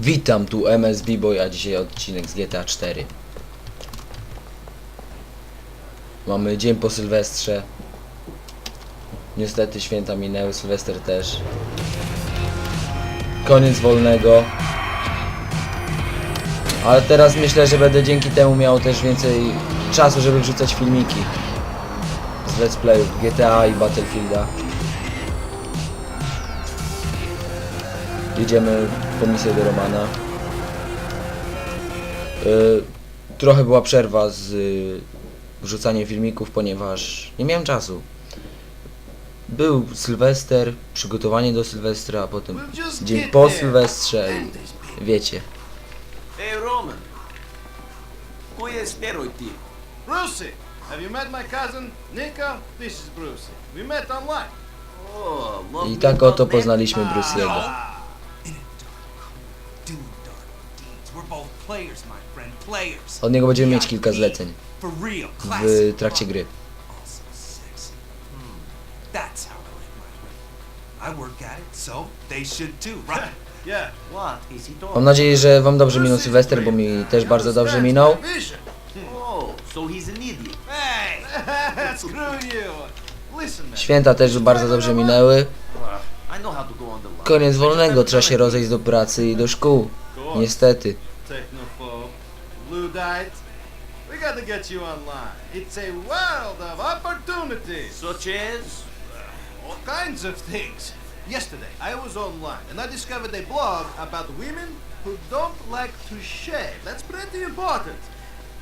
Witam tu MSB Boy, a dzisiaj odcinek z GTA 4. Mamy dzień po Sylwestrze. Niestety święta minęły, Sylwester też. Koniec wolnego. Ale teraz myślę, że będę dzięki temu miał też więcej czasu, żeby wrzucać filmiki z let's playów GTA i Battlefielda. Jedziemy po misję do Romana. Y, trochę była przerwa z y, wrzucaniem filmików, ponieważ nie miałem czasu. Był Sylwester, przygotowanie do Sylwestra, a potem dzień po there. Sylwestrze i wiecie. Hey Roman? Brucey, have you met my cousin Nico? This is Brucey. We met online. Oh, I tak oto poznaliśmy Bruce'ego. Od niego będziemy mieć kilka zleceń For real. w Classic. trakcie gry. Hmm. That's how I like my women. I work at it, so they should too, right? yeah. What is he talking? Mam nadzieję, że wam dobrze minął Sylwester, bo mi też bardzo dobrze minął. Vision. Oh, so he's an idiot. hey! Screw you. Listen, man. Święta też bardzo dobrze minęły. I know how to go on the line. Koniec wolnego, trzeba się rozejść do pracy i do szkół. Niestety. Technophobe, Blue Diet. We got to get you online. It's a world of opportunities. Such as? All kinds of things. Yesterday, I was online and I discovered a blog about women who don't like to shave. That's pretty important.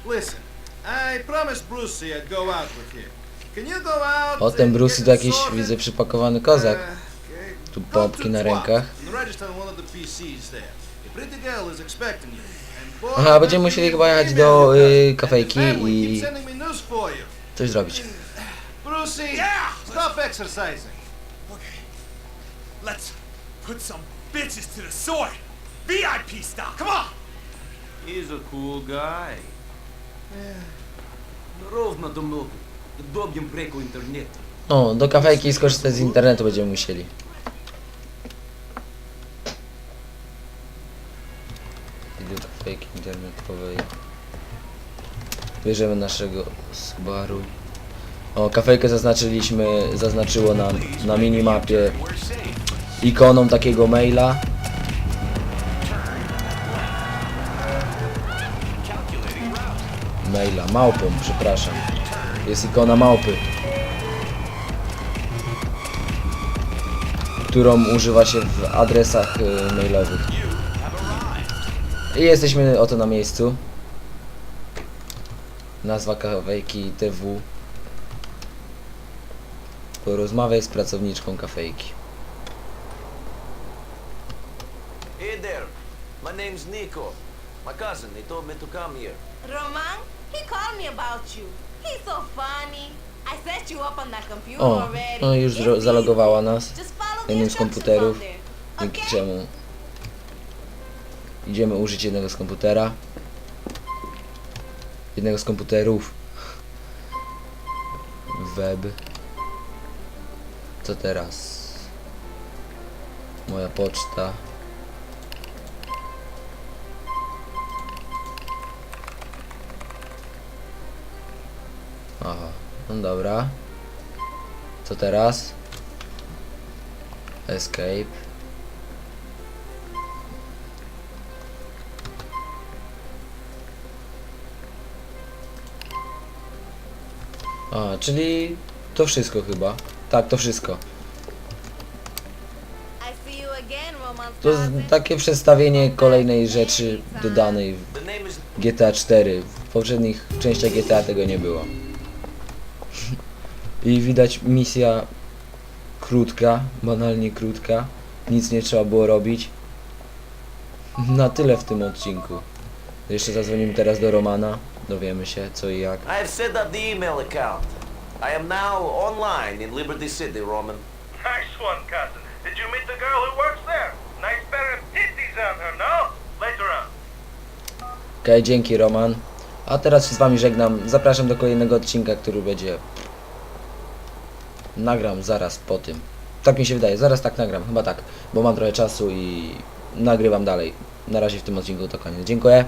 Listen, I promised Brucey I'd go out with him. Can you go out? O, ten and Bruce get to jakiś, widzę, przypakowany kozak. Uh, okay. Tu pompki na 12 rękach. and register on one of the PCs there. Aha, będziemy musieli chyba jechać do y, kafejki i coś zrobić. Brucey, stop exercising. Okay, let's put some bitches to the sword. VIP style, come on! He's a cool guy. Równo do mnogu. W dobrym breku internetu. O, do kafejki skorzystać z internetu będziemy musieli. I do kafejki internetowej. Bierzemy naszego Subaru. O, kafejkę zaznaczyliśmy, zaznaczyło nam na minimapie ikoną takiego maila. Maila, małpą, przepraszam. Jest ikona małpy. Którą używa się w adresach y, mailowych. I jesteśmy oto na miejscu. Nazwa kafejki TW. Porozmawiaj z pracowniczką kafejki. Hey there, my name's Nico. My cousin, they told me to come here. Roman, he called me about you. He's so funny. I set you up on that computer O, already. no już It's zalogowała nas. Just follow the jednym z instructions komputerów. there. Dzięki Okay? czemu idziemy użyć jednego z komputera. Jednego z komputerów. Web. Co teraz? Moja poczta. Aha, no dobra. Co teraz? Escape. A, czyli to wszystko chyba. Tak, to wszystko. To takie przedstawienie kolejnej rzeczy dodanej w. GTA 4. W poprzednich częściach GTA tego nie było. I widać misja krótka, banalnie krótka. Nic nie trzeba było robić. Na tyle w tym odcinku. Jeszcze zadzwonimy teraz do Romana. Dowiemy się co i jak. I've set up the email account. I am now online in Liberty City, Roman. Nice one, cousin. Did you meet the girl who works there? Nice pair of titties on her, no? Later on. Okej, dzięki Roman. A teraz się z wami żegnam. Zapraszam do kolejnego odcinka, który będzie... Nagram zaraz po tym. Tak mi się wydaje, zaraz tak nagram, chyba tak. Bo mam trochę czasu i nagrywam dalej. na razie w tym odcinku to koniec. Dziękuję.